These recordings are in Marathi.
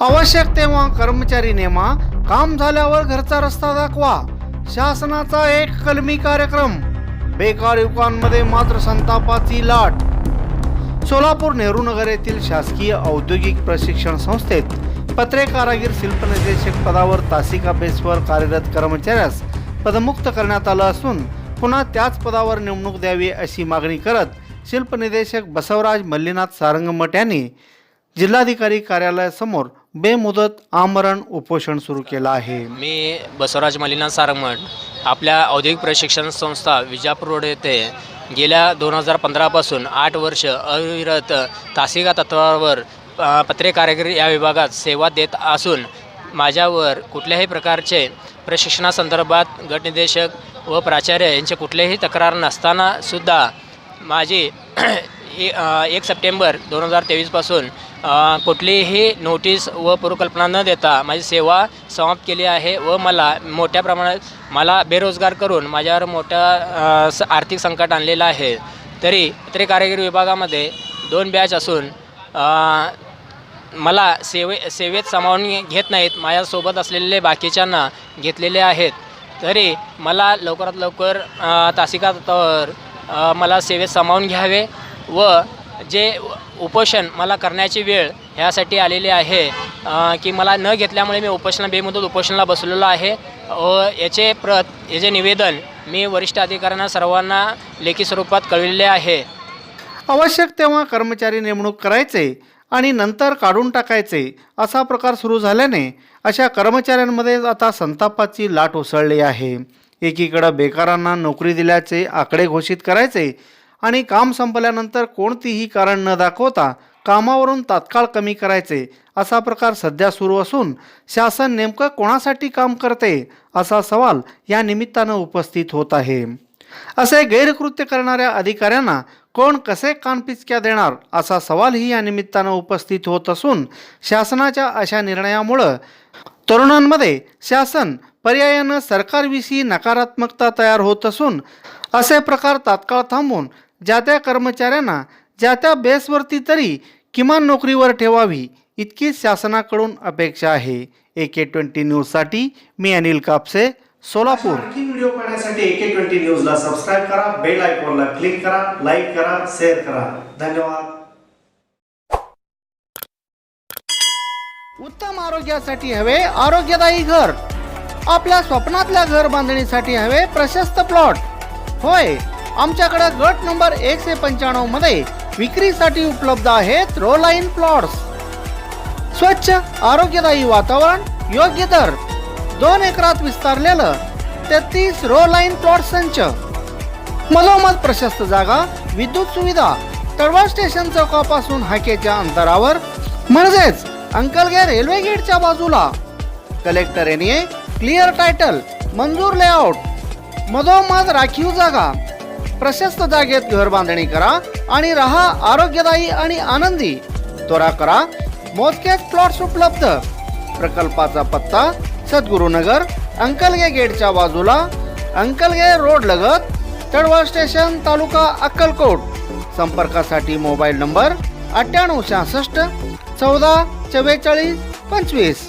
आवश्यक तेव्हा कर्मचारी नेमा काम झाल्यावर घरचा रस्ता दाखवा. शासनाचा एक कलमी कार्यक्रम. बेकार युवकांमध्ये मात्र संतापाची लाट. सोलापूर नेहरू नगर येथील शासकीय औद्योगिक प्रशिक्षण संस्थेत पत्रे कारागीर शिल्पनिर्देशक पदावर तासिका बेसवर कार्यरत कर्मचाऱ्यास पदमुक्त करण्यात आलं असून पुन्हा त्याच पदावर नेमणूक द्यावी अशी मागणी करत शिल्पनिर्देशक बसवराज मल्लीनाथ सारंगमठ यांनी जिल्हाधिकारी कार्यालयासमोर बेमुदत आमरण उपोषण सुरू केलं आहे. मी बसवराज मलिना सारंगमठ आपल्या औद्योगिक प्रशिक्षण संस्था विजापूर रोड येथे गेल्या दोन हजार पंधरापासून आठ वर्ष अविरत तासिका तत्वावर पत्रे कारागिरी या विभागात सेवा देत असून माझ्यावर कुठल्याही प्रकारचे प्रशिक्षणासंदर्भात गटनिदेशक व प्राचार्य यांचे कुठलेही तक्रार नसताना सुद्धा माझी ए- एक सप्टेंबर दोन हजार तेवीसपासून कुठलीही नोटीस व पूर्वकल्पना न देता माझी सेवा समाप्त केली आहे व मला मोठ्या प्रमाणात मला बेरोजगार करून माझ्यावर मोठ्या स- आर्थिक संकट आणलेलं आहे. तरी पत्रे कारागिरी विभागामध्ये दोन बॅच असून मला सेवे सेवेत सामावून घेत नाहीत माझ्यासोबत असलेले बाकीच्यांना घेतलेले आहेत. तरी मला लवकरात लवकर तासिका तत्वावर मला सेवेत सामावून घ्यावे. व जे उपोषण मला करण्याची वेळ ह्यासाठी आलेली आहे की मला न घेतल्यामुळे मी उपोषणा बेमुदत उपोषणाला बसलेलो आहे. व याचे प्रत याचे निवेदन मी वरिष्ठ अधिकाऱ्यांना सर्वांना लेखी स्वरूपात कळविले आहे. आवश्यक तेव्हा कर्मचारी नेमणूक करायचे आणि नंतर काढून टाकायचे असा प्रकार सुरू झाल्याने अशा कर्मचाऱ्यांमध्ये आता संतापाची लाट उसळली आहे. एकीकडं बेकारांना नोकरी दिल्याचे आकडे घोषित करायचे आणि काम संपल्यानंतर कोणतीही कारण न दाखवता कामावरून तात्काळ कमी करायचे असा प्रकार सध्या सुरू असून शासन नेमकं कोणासाठी काम करते असा सवाल या निमित्तानं उपस्थित होत आहे. असे गैरकृत्य करणाऱ्या अधिकाऱ्यांना कोण कसे कानपिचक्या देणार असा सवालही या निमित्तानं उपस्थित होत असून शासनाच्या अशा निर्णयामुळं तरुणांमध्ये शासन पर्यायानं सरकारविषयी नकारात्मकता तयार होत असून असे प्रकार तात्काळ थांबवून ज्या त्या कर्मचाऱ्यांना ज्या त्या बेसवरती तरी किमान नोकरीवर ठेवावी इतकीच शासनाकडून अपेक्षा आहे. ए के ट्वेंटी न्यूजसाठी मी अनिल कापसे सोलापूर. आणखी व्हिडिओ पाहण्यासाठी ए के ट्वेंटी न्यूजला सबस्क्राईब करा बेल आयकॉनला क्लिक करा लाईक करा शेअर करा. धन्यवाद. उत्तम आरोग्यासाठी हवे आरोग्यदायी घर. आपल्या स्वप्नातल्या घर बांधणीसाठी हवे प्रशस्त प्लॉट. होय आमच्याकडे गट नंबर एकशे पंच्याण्णवमध्ये विक्रीसाठी उपलब्ध आहेत रो लाईन प्लॉट्स. स्वच्छ आरोग्यदायी वातावरण योग्य दर. दोन एकरात विस्तारलेलं तेहतीस रो लाईन प्लॉट संच. मधोमध प्रशस्त जागा विद्युत सुविधा तळवा स्टेशन चौकापासून हाकेच्या अंतरावर. म्हणजेच अंकलगे रेल्वे गेटच्या बाजूला. कलेक्टर एनए क्लिअर टायटल मंजूर लेआउट. मधोमध राखीव जागा. प्रशस्त जागेत घर बांधणी करा आणि राहा आरोग्यदायी आणि आनंदी. त्वरा करा. मोजकेच प्लॉट्स उपलब्ध. प्रकल्पाचा पत्ता सद्गुरुनगर अंकलगे गेटच्या बाजूला अंकलगे रोड लगत तळवळ स्टेशन तालुका अक्कलकोट. संपर्कासाठी मोबाईल नंबर अठ्ठ्याण्णव शहासष्ट चौदा चव्वेचाळीस पंचवीस.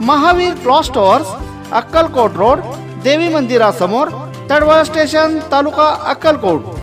Mahavir cloth stores Akkalkot road देवी मंदिरासमोर तडवळ स्टेशन तालुका अक्कलकोट.